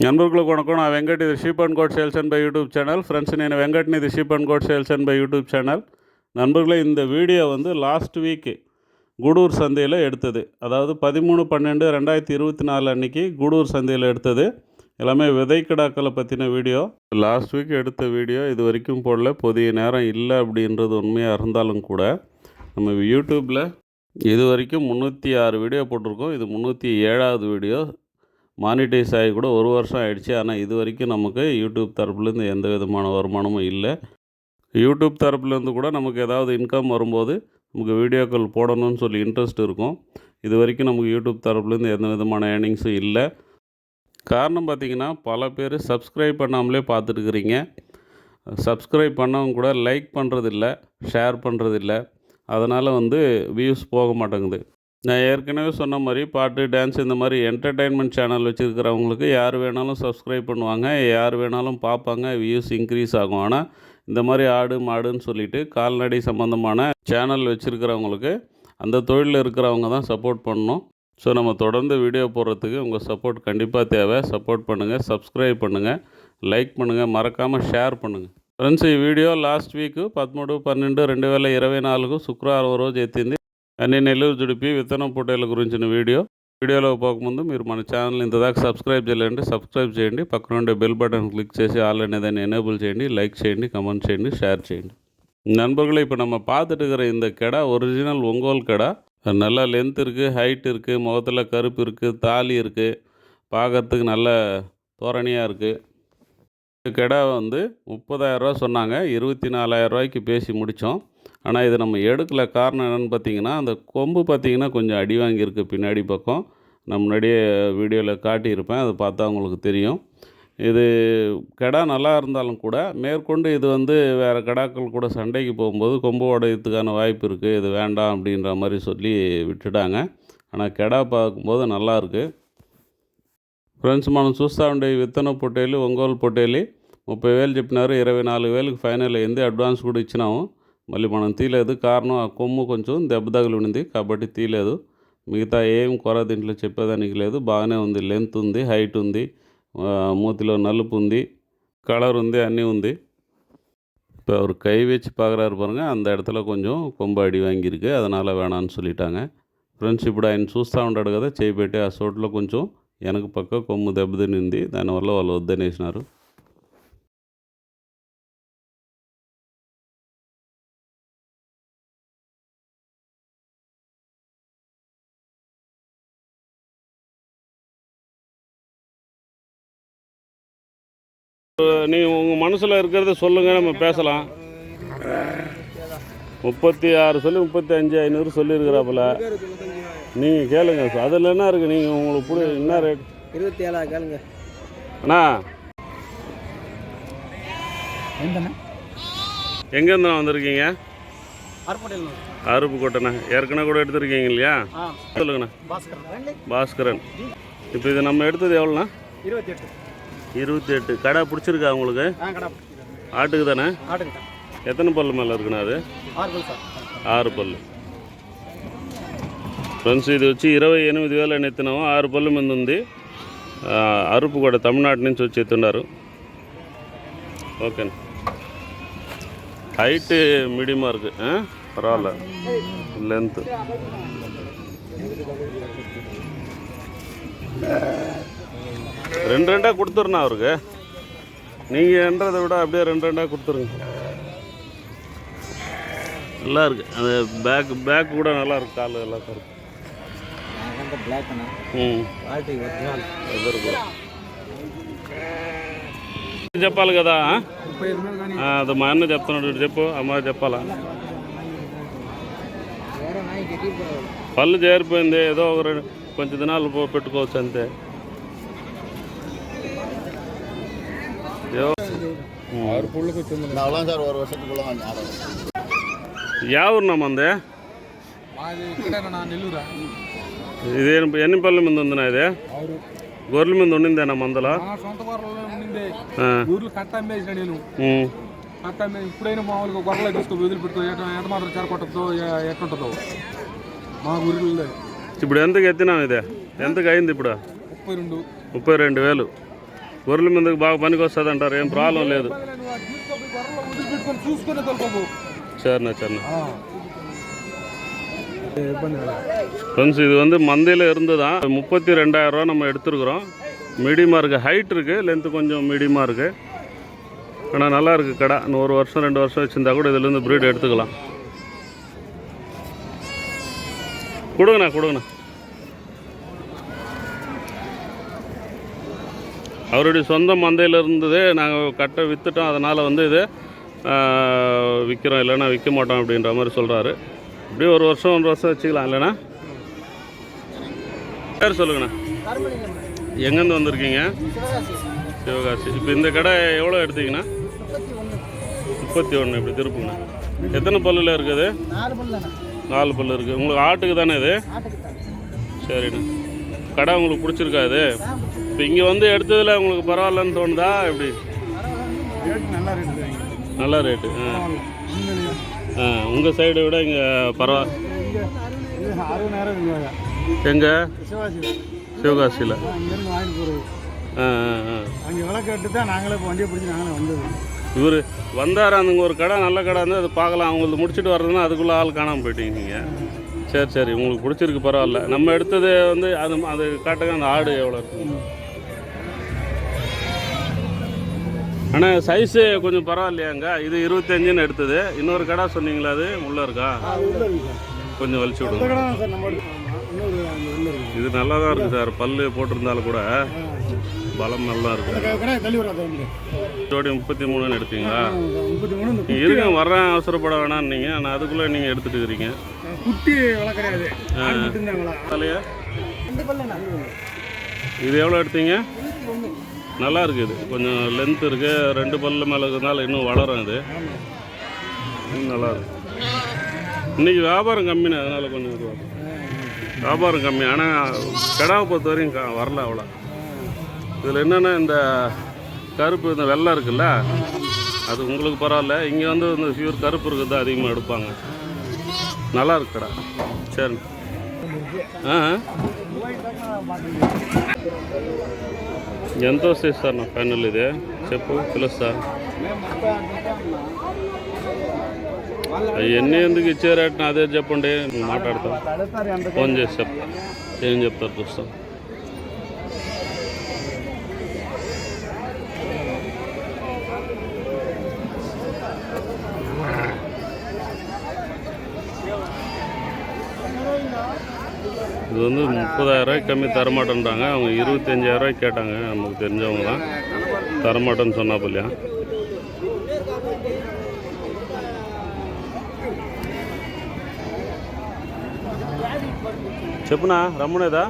నలుగురికి వణకం నా వెంకట్ ఇది sheep and goat sales and buy YouTube channel friends నేను வெங்கட்னு இது sheep and goat sales and buy YouTube channel நண்பர்களே இந்த வீடியோ வந்து லாஸ்ட் வீக்கு கூடூர் சந்தையில் எடுத்தது அதாவது பதிமூணு பன்னெண்டு ரெண்டாயிரத்தி இருபத்தி நாலு அன்னைக்கு கூடூர் சந்தையில் எடுத்தது எல்லாமே விதைக்கிடாக்களை பற்றின வீடியோ லாஸ்ட் வீக் எடுத்த வீடியோ இது வரைக்கும் போடல போதிய நேரம் இல்லை அப்படின்றது உண்மையாக இருந்தாலும் கூட நம்ம யூடியூப்பில் இது வரைக்கும் முந்நூற்றி ஆறு வீடியோ போட்டிருக்கோம் இது முந்நூற்றி ஏழாவது வீடியோ மானிட்டைஸ் ஆகி கூட ஒரு வருஷம் ஆயிடுச்சு. ஆனால் இது வரைக்கும் நமக்கு யூடியூப் தரப்புலேருந்து எந்த விதமான வருமானமும் இல்லை. யூடியூப் தரப்புலேருந்து கூட நமக்கு ஏதாவது இன்கம் வரும்போது நமக்கு வீடியோக்கள் போடணும்னு சொல்லி இன்ட்ரெஸ்ட் இருக்கும். இது வரைக்கும் நமக்கு யூடியூப் தரப்புலேருந்து எந்த விதமான ஏர்னிங்ஸும் இல்லை. காரணம் பார்த்திங்கன்னா பல பேர் சப்ஸ்கிரைப் பண்ணாமலே பார்த்துட்டுருக்குறீங்க. சப்ஸ்கிரைப் பண்ணவங்க கூட லைக் பண்ணுறதில்ல ஷேர் பண்ணுறதில்ல அதனால் வந்து வியூஸ் போக மாட்டேங்குது. நான் ஏற்கனவே சொன்ன மாதிரி பாட்டு டான்ஸ் இந்த மாதிரி என்டர்டெயின்மெண்ட் சேனல் வச்சுருக்கிறவங்களுக்கு யார் வேணாலும் சப்ஸ்கிரைப் பண்ணுவாங்க யார் வேணாலும் பார்ப்பாங்க வியூஸ் இன்க்ரீஸ் ஆகும் ஆனால் இந்த மாதிரி ஆடு மாடுன்னு சொல்லிட்டு கால்நடை சம்மந்தமான சேனல் வச்சுருக்கிறவங்களுக்கு அந்த தொழிலில் இருக்கிறவங்க தான் சப்போர்ட் பண்ணணும் ஸோ நம்ம தொடர்ந்து வீடியோ போடுறதுக்கு உங்கள் சப்போர்ட் கண்டிப்பாக தேவை சப்போர்ட் பண்ணுங்கள் சப்ஸ்கிரைப் பண்ணுங்கள் లైక్ பண்ணுங்கள் మరకామ షేర్ பண்ணுங்கள் ఫ్రెండ్స్ ఈ వీడియో లాస్ట్ వీక్ పదమూడు పన్నెండు రెండు వేల ఇరవై నాలుగు శుక్రవారం రోజు ఎత్తింది అన్ని నెల్లూరు జుడిపి విత్తనం పొట్టేల గురించిన వీడియో వీడియోలో పోకముందు మీరు మన ఛానల్ ఇంతదాకా సబ్స్క్రైబ్ చేయాలంటే సబ్స్క్రైబ్ చేయండి పక్కన ఉండే బెల్ బటన్ క్లిక్ చేసి ఆల్ అనేదాన్ని ఎనేబుల్ చేయండి లైక్ చేయండి కమెంట్ చేయండి షేర్ చేయండి நண்பர்களே இப்போ நம்ம பார்த்துட்டு இருக்கிற இந்த கடை ஒரிஜினல் ஒங்கோல் கடை நல்லா லென்த் இருக்குது ஹைட் இருக்குது முகத்தில் கருப்பு இருக்குது தாலி இருக்குது பார்க்கறதுக்கு நல்ல தோரணையாக இருக்குது கடை வந்து முப்பதாயிரரூவா சொன்னாங்க இருபத்தி நாலாயிரரூவாய்க்கு பேசி முடித்தோம் ஆனால் இது நம்ம எடுக்கல காரணம் என்னென்னு பார்த்தீங்கன்னா அந்த கொம்பு பார்த்திங்கன்னா கொஞ்சம் அடி வாங்கியிருக்கு பின்னாடி பக்கம். நான் முன்னாடியே வீடியோவில் காட்டியிருப்பேன் அதை பார்த்தா உங்களுக்கு தெரியும். இது கிடா நல்லா இருந்தாலும் கூட மேற்கொண்டு இது வந்து வேறு கிடாக்கள் கூட சண்டைக்கு போகும்போது கொம்பு உடையத்துக்கான வாய்ப்பு இருக்குது இது வேண்டாம் அப்படின்ற மாதிரி சொல்லி விட்டுட்டாங்க. ஆனால் கெடா பார்க்கும்போது நல்லாயிருக்கு ஃப்ரெண்ட்ஸ் మనం చూస్తూ ఉండే విత్తన పొట్టేలు ఒంగోలు పొట్టేలి ముప్పై వేలు చెప్పినారు ఇరవై నాలుగు వేలకు ఫైనల్ అయింది అడ్వాన్స్ కూడా మళ్ళీ మనం తీయలేదు. కారణం ఆ కొమ్ము కొంచెం దెబ్బ తగిలి ఉండింది. కాబట్టి తీయలేదు. మిగతా ఏం కొర దీంట్లో చెప్పేదానికి లేదు. బాగానే ఉంది. లెంత్ ఉంది. హైట్ ఉంది. మూతిలో నలుపు ఉంది. కలర్ ఉంది. అన్నీ ఉంది. இப்போ కై వేచి வச்சு பார்க்குறாரு பாருங்கள் அந்த இடத்துல கொஞ்சம் கொம்பு அடி வாங்கியிருக்கு அதனால் வேணான்னு சொல்லிட்டாங்க ఫ్రెండ్స్ ఇప్పుడు ఆయన చూస్తూ ఉంటాడు కదా చేయి ఆ చోట్లో కొంచెం వెనక పక్క కొమ్ము దెబ్బతినింది దానివల్ల వాళ్ళు వద్దనేసినారు. நீ உங்கள் மனசில் இருக்கிறத சொல்லுங்கள் நம்ம பேசலாம். முப்பத்தி ஆறு சொல்லி முப்பத்தி அஞ்சு ஐநூறு சொல்லியிருக்கிறாப்புல. நீங்கள் கேளுங்க அதில் என்ன இருக்குது நீங்கள் உங்களுக்கு பிடி என்ன ரேட் இருபத்தி ஏழா கேளுங்க. அண்ணா. எந்தண்ணா எங்கேருந்து வந்திருக்கீங்க? அருப்புக்கோட்டைண்ணா. ஏற்கனவே கூட எடுத்திருக்கீங்க இல்லையா? சொல்லுங்கண்ணா. பாஸ்கர் பாஸ்கரன். இப்போ இது நம்ம எடுத்தது எவ்வளோண்ணா? இருபத்தி எட்டு. இருபத்தி எட்டு கடை பிடிச்சிருக்கா உங்களுக்கு? ஆட்டுக்கு தானே எத்தனை பல்லு மேலே இருக்குண்ணா அது ஆறு ஃப்ரெண்ட்ஸ் ఫ్రెండ్స్ ఇది వచ్చి ఇరవై ఎనిమిది అని నెత్తినాము ఆరు పళ్ళు మంది ఉంది. అరుపు కూడా తమిళనాడు నుంచి వచ్చి ఎత్తున్నారు. ఓకే హైట్ మీడియం వరకు పర్వాలే. లెంత్. ரெண்டு ரெண்டாக கொடுத்துருண்ணா அவருக்கு நீங்கள் என்றதை விட அப்படியே ரெண்டு ரெண்டாக கொடுத்துருங்க நல்லா இருக்கு அந்த பேக் பேக் கூட நல்லா இருக்கு கால் எல்லாம் கருப்பு అంటే బ్లాక్ అన్న ம் క్వాలిటీ ఒరిజినల్ ఎదురు కూడా చెప్పాలి కదా ఆ? ముప్పై ఐదు వేలు కానీ ఆ, అది మా అన్న చెప్తున్నాడు ఇటు చెప్పు అమ్మ చెప్పాలా వేరే నాయకి పళ్ళు చేరిపోయింది ఏదో ఒక రెండు కొంచెం దినాలు పో- పెట్టుకోవచ్చు అంతే మాది? ఇక్కడేనా నెల్లూరా? ఇది ఎన్ని- పళ్ళ మీద ఉందినా ఇది? గొర్రెల మీద ఉండిందేనా మందలో? మా సొంత గొర్రెలు ఉండింది. ఆ, ఊర్లు కట్ట అమ్మేసిన నేను. కట్ట ఇప్పుడైనా మామూలుగా గొర్రెలు తీసుకో వదిలిపెడుతూ ఎంత మాత్రం చెరకొట్టదో ఎట్టుంటుందో. మా ఊరిలో ఇప్పుడు ఎంతకు ఎత్తినాం ఇది? ఎంతకు అయింది ఇప్పుడు? ముప్పై రెండు. ముప్పై రెండు వేలు. గొర్రెల మందుకు బాగా పనికి వస్తుంది అంటారు ఏం ప్రాబ్లం లేదు ఇబ్బంది లేదు, నువ్వు అది తీసుకొని గొర్రెలు వదిలిపెట్టుకొని చూసుకొని తోలుకోపు சரிண்ணா சரிண்ணா ఇబ్బంది లేదు ஃப்ரெண்ட்ஸ் இது வந்து மந்தையில் இருந்து தான் முப்பத்தி ரெண்டாயிரரூவா நம்ம எடுத்துருக்குறோம் மீடியமாக இருக்குது ஹைட் இருக்குது லென்த்து கொஞ்சம் மீடியமாக இருக்குது ஆனால் நல்லா இருக்குது கடை இன்னும் ஒரு வருஷம் ரெண்டு வருஷம் வச்சுருந்தா கூட இதுலேருந்து ப்ரீட் எடுத்துக்கலாம் கொடுங்கண்ணா கொடுங்கண்ணா அவருடைய சொந்த மந்தையில் இருந்தது நாங்கள் கட்டை விற்றுட்டோம் அதனால் வந்து இது விற்கிறோம் இல்லைன்னா விற்க மாட்டோம் அப்படின்ற மாதிரி சொல்கிறாரு இப்படியே ஒரு வருஷம் ஒன்றரை வருஷம் வச்சுக்கலாம். இல்லைண்ணா பேர் சொல்லுங்கண்ணா. எங்கேருந்து வந்திருக்கீங்க? சிவகாசி. இப்போ இந்த கடை எவ்வளோ எடுத்தீங்கண்ணா? முப்பத்தி ஒன்று. இப்படி திருப்புங்கண்ணா. எத்தனை பல்லில் இருக்குது? நாலு பல்லு இருக்குது உங்களுக்கு ஆட்டுக்கு தானே இது? சரிண்ணா. கடை உங்களுக்கு பிடிச்சிருக்கா இது? இப்போ இங்கே வந்து எடுத்ததில் உங்களுக்கு பரவாயில்லன்னு தோணுதா? எப்படி? நல்லா நல்ல ரேட்டு ஆ. ஆ உங்கள் சைடை விட இங்கே பரவா எங்கே? சிவகாசியில். ஆ ஆ ஆ. அங்கே விலை கேட்டு தான் நாங்களே இப்போ வண்டியை பிடிச்சி நாங்களே வந்தது இவர் வந்தார் அந்த ஒரு கடை நல்ல கடை வந்து அது பார்க்கலாம். அவங்களுக்கு முடிச்சுட்டு வர்றதுன்னா அதுக்குள்ளே ஆள் காணாமல் போயிட்டீங்க நீங்கள் சரி சரி. உங்களுக்கு பிடிச்சிருக்கு பரவாயில்ல. நம்ம எடுத்தது வந்து அது அது காட்டுங்க அந்த ஆடு எவ்வளோ இருக்குது ஆனால் சைஸு கொஞ்சம் பரவாயில்லையாங்க? இது இருபத்தஞ்சுன்னு எடுத்தது. இன்னொரு கடை சொன்னீங்களா அது? உள்ளே இருக்கா? கொஞ்சம் வலிச்சு விடுங்க. இது நல்லா தான் இருக்குது சார் பல்லு போட்டிருந்தாலும் கூட பலம் நல்லா வந்து ஜோடி முப்பத்தி மூணுன்னு எடுத்தீங்களா? இருங்க வர்றேன்? அவசரப்பட வேணாம் நீங்கள் ஆனால் அதுக்குள்ளே நீங்கள் எடுத்துகிட்டு இருக்கிறீங்க. குட்டி பல்லண்ணா இது எவ்வளோ எடுத்தீங்க? நல்லா இருக்குது கொஞ்சம் லென்த் இருக்கு. ரெண்டு பல்லு மேலே இருக்கிறதுனால இன்னும் வளரும் இது. நல்லா இருக்கு இன்னைக்கு வியாபாரம் கம்மிண்ணே அதனால கொஞ்சம் இதுவாக வியாபாரம் கம்மி. ஆனால் கடாவை பொறுத்த வரையும் க- வரல அவ்வளோ. இதில் என்னென்னா இந்த கருப்பு இந்த வெள்ளை இருக்குல்ல அது உங்களுக்கு பரவாயில்ல. இங்கே வந்து இந்த பியூர் கருப்பு இருக்கிறது தான் அதிகமாக எடுப்பாங்க. நல்லா இருக்குடா சரி ஆ. ఎంత వస్తాయి సార్ నా ఫైనల్ ఇది. చెప్పు పిలుస్తా. అవన్నీ ఎందుకు ఇచ్చారట అదే చెప్పండి మాట్లాడతాం. ఫోన్ చేసి చెప్తా. ఏం చెప్తారు చూస్తాం. இது வந்து முப்பதாயிரம் ரூபாய்க்கு கம்மி தரமாட்டேன்றாங்க அவங்க இருபத்தஞ்சாயிரம் ரூபாய்க்கு கேட்டாங்க நமக்கு தெரிஞ்சவங்க தான் தரமாட்டேன்னு சொன்னா போலியா చెప్పునా రమ్మునేదా